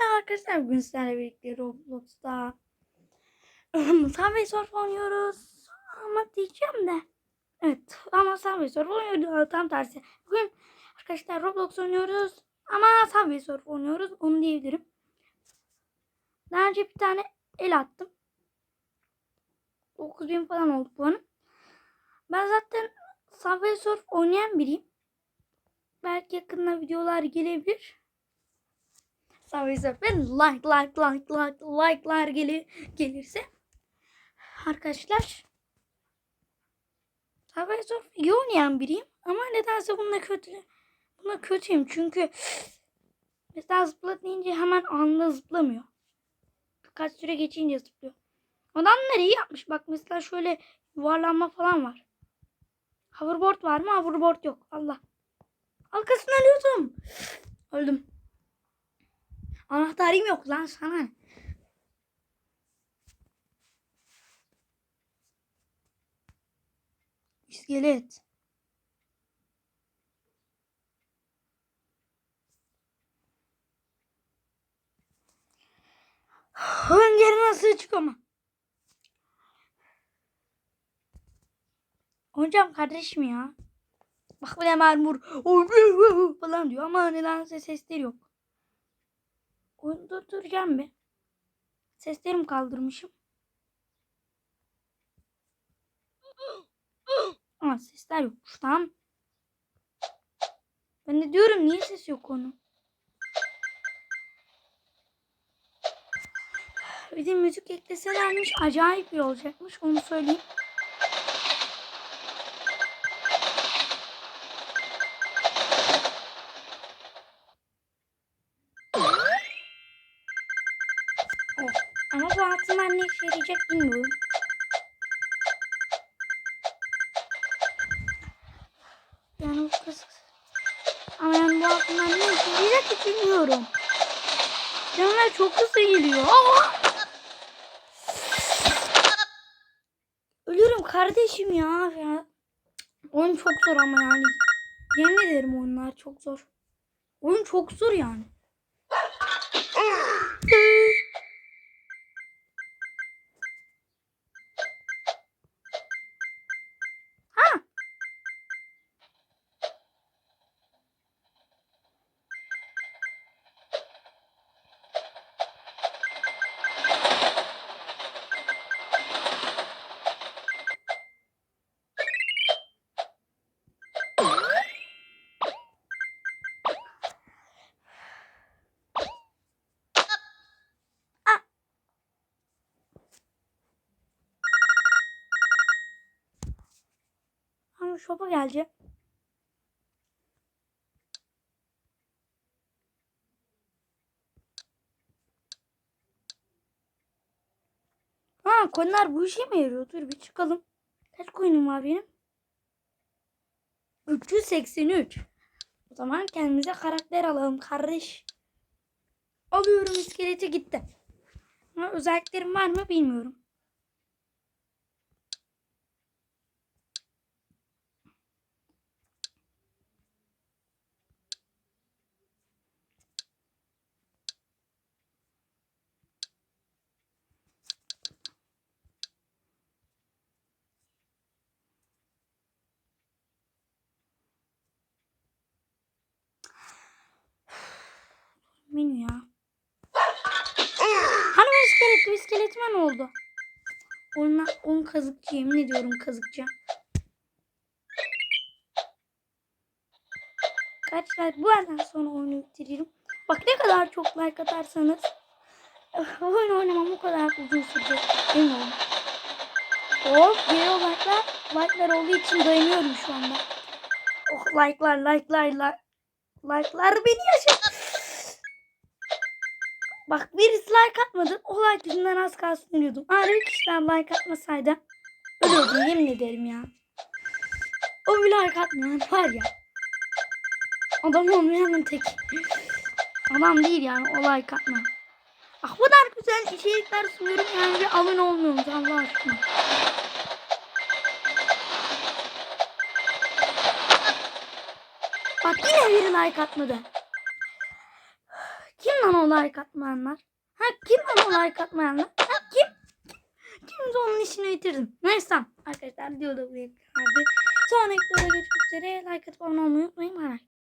Merhaba arkadaşlar bugün sizlerle birlikte Roblox'ta Subway Surf oynuyoruz. Ama diyeceğim de. Evet ama Subway Surf oynuyoruz tam tersi. Bugün arkadaşlar Roblox oynuyoruz ama Subway Surf oynuyoruz. Onu diyebilirim. Daha önce bir tane el attım. 9000 falan oldu puanım. Ben zaten Subway Surf oynayan biriyim. Belki yakında videolar gelebilir Subway Surf'e like like like like like'lar gelir, gelirse arkadaşlar Surf iyi oynayan biriyim ama nedense bunda kötü buna kötüyüm çünkü mesela zıpla deyince hemen anında zıplamıyor. Birkaç süre geçince zıplıyor. Adamlar iyi yapmış. Bak mesela şöyle yuvarlanma falan var. Hoverboard var mı? Hoverboard yok. Allah. Arkasını ölüyordum. Öldüm. Anahtarım yok lan sana. İskelet. Öngeri nasıl çık ama. Hocam kardeşim ya. Bak bu ne mermur. falan diyor ama nedense sesleri yok. Oyunu durduracağım bir. Seslerimi kaldırmışım. Ama sesler yokmuş tamam. Ben de diyorum niye ses yok onun. Bir de müzik ekleselermiş acayip iyi olacakmış onu söyleyeyim. Oh. Altından ne işe yarayacak bilmiyorum. Yani bu kız... Ama yani bu altından ne işe yarayacak hiç bilmiyorum. Canlar çok hızlı geliyor. Aa! Ölüyorum kardeşim ya. ya. Oyun çok zor ama yani. Yemin ederim oyunlar çok zor. Oyun çok zor yani. Ha. Ama şopa geleceğim. Ha konular bu işe mi yarıyor? Dur bir çıkalım. Kaç coin'im var benim? 383. O zaman kendimize karakter alalım kardeş. Alıyorum iskeleti gitti. Ama özelliklerim var mı bilmiyorum. Menü ya. Hani o iskelet, o iskeletime ne oldu? Onunla, on kazıkçı yemin ediyorum kazıkçı. Kaç like bu yerden sonra oyunu bitiririm. Bak ne kadar çok like atarsanız oyun oynamam o kadar uzun sürecek. Emin olun. Hop geri like'lar. Like'lar olduğu için dayanıyorum şu anda. Oh like'lar like'lar like. Like'lar beni yaşa. Bak birisi like atmadı. O like yüzünden az kalsın ölüyordum. Eğer bir kişiden like atmasaydı ölüyordum yemin ederim ya. O bir like atmayan var ya. Adam olmayanın tek. Adam değil yani o like atma. Ah bu kadar güzel içerikler sunuyorum yani bir abone olmuyormuş Allah aşkına. Bak yine biri like atmadı. Kim lan o like atmayanlar? Ha kim lan o like atmayanlar? Ha kim? Kim? Kimse onun işini bitirdim. Neyse arkadaşlar videoda bu kadardı. Sonraki videoda görüşmek üzere. Like atıp abone olmayı unutmayın. Bay.